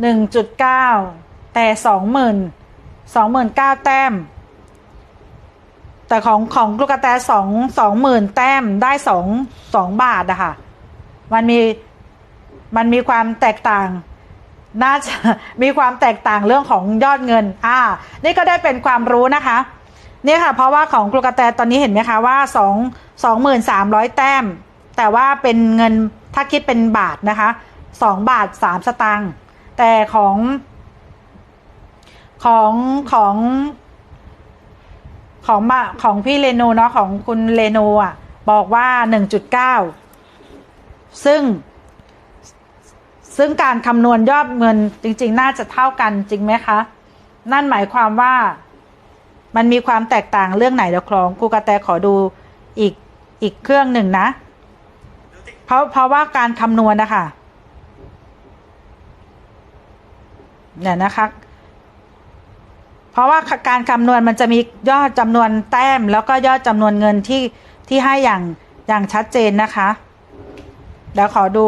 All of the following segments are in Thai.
หนึ่งจุดเก้าแต่สองหมื่นสองหมื่นเก้าแต้ม แต่ของของลูกกระแตสองสองหมื่นแต้มได้สองสองบาทอะค่ะ มันมีมันมีความแตกต่าง น่าจะมีความแตกต่างเรื่องของยอดเงิน อ่า นี่ก็ได้เป็นความรู้นะคะ เนี่ยค่ะ เพราะว่าของกรุกระแตตอนนี้เห็นไหมคะว่าสองสองหมื่นสามร้อยแต้ม แต่ว่าเป็นเงินถ้าคิดเป็นบาทนะคะสองบาทสามสตางค์ แต่ของ ของของของมาของพี่เรโนเนาะของคุณเรโนอะ บอกว่าหนึ่งจุดเก้าซึ่ง ซึ่งการคำนวณยอดเงินจริง ๆ น่าจะเท่ากันจริงไหมคะ นั่นหมายความว่ามันมีความแตกต่างเรื่องไหนเดี๋ยวครองครูกระแตขอดูอีกอีกเครื่องหนึ่งนะ เพราะเพราะว่าการคำนวณนะคะ เนี่ยนะคะ เพราะว่าการคำนวณมันจะมียอดจำนวนแต้ม แล้วก็ยอดจำนวนเงินที่ที่ให้อย่างอย่างชัดเจนนะคะเดี๋ยวขอดู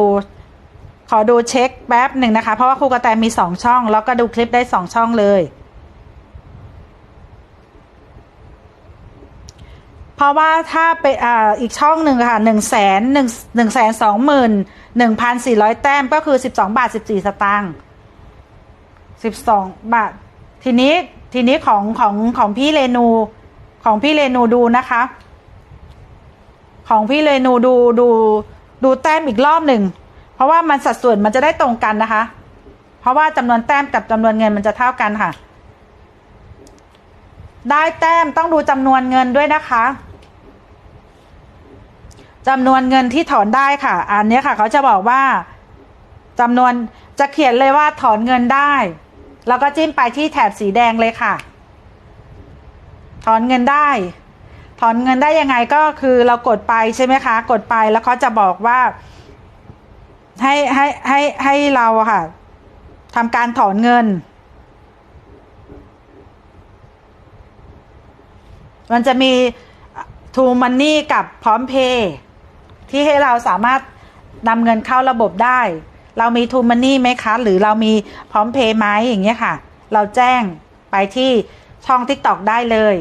ขอดูเช็คแป๊บหนึ่งนะคะ เพราะว่าครูกระแตมีสองช่อง แล้วก็ดูคลิปได้สองช่องเลย เพราะว่าถ้าเป็นอ่าอีกช่องหนึ่งค่ะหนึ่งแสนหนึ่งหนึ่งแสนสองหมื่นหนึ่งพันสี่ร้อยแต้มก็คือสิบสองบาทสิบสี่สตางค์ สิบสองบาท ทีนี้ทีนี้ของของของพี่เรนูของพี่เรนูดูนะคะ ของพี่เรนูดูดูดูแต้มอีกรอบหนึ่งเพราะว่ามันสัดส่วนมันจะได้ตรงกันนะคะ เพราะว่าจำนวนแต้มกับจำนวนเงินมันจะเท่ากันค่ะ ได้แต้มต้องดูจำนวนเงินด้วยนะคะจำนวนเงินที่ถอนได้ค่ะ อันนี้ค่ะ เขาจะบอกว่าจำนวนจะเขียนเลยว่าถอนเงินได้ แล้วก็จิ้มไปที่แถบสีแดงเลยค่ะ ถอนเงินได้ ถอนเงินได้ยังไงก็คือเรากดไปใช่ไหมคะ กดไปแล้วเขาจะบอกว่า ให้ให้ให้ให้เราค่ะทำการถอนเงิน มันจะมี True Money กับพร้อมเพย์ที่ให้เราสามารถนำเงินเข้าระบบได้ เรามี True Money ไหมคะ หรือเรามีพร้อมเพย์ไหมอย่างเงี้ยค่ะ เราแจ้งไปที่ช่อง TikTok ได้เลย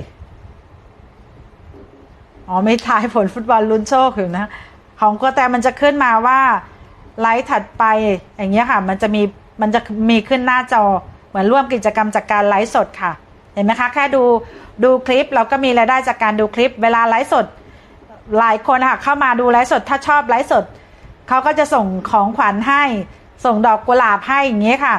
อ๋อ ไม่ทายผลฟุตบอลลุ้นโชคอยู่นะ ของกระแตมันจะขึ้นมาว่าไลฟ์ถัดไปอย่างเงี้ยค่ะ มันจะมีมันจะมีขึ้นหน้าจอ เหมือนร่วมกิจกรรมจากการไลฟ์สดค่ะ เห็นไหมคะ แค่ดูดูคลิปเราก็มีรายได้จากการดูคลิป เวลาไลฟ์สด หลายคนค่ะเข้ามาดูไลฟ์สด ถ้าชอบไลฟ์สด เขาก็จะส่งของขวัญให้ส่งดอกกุหลาบให้อย่างเงี้ยค่ะ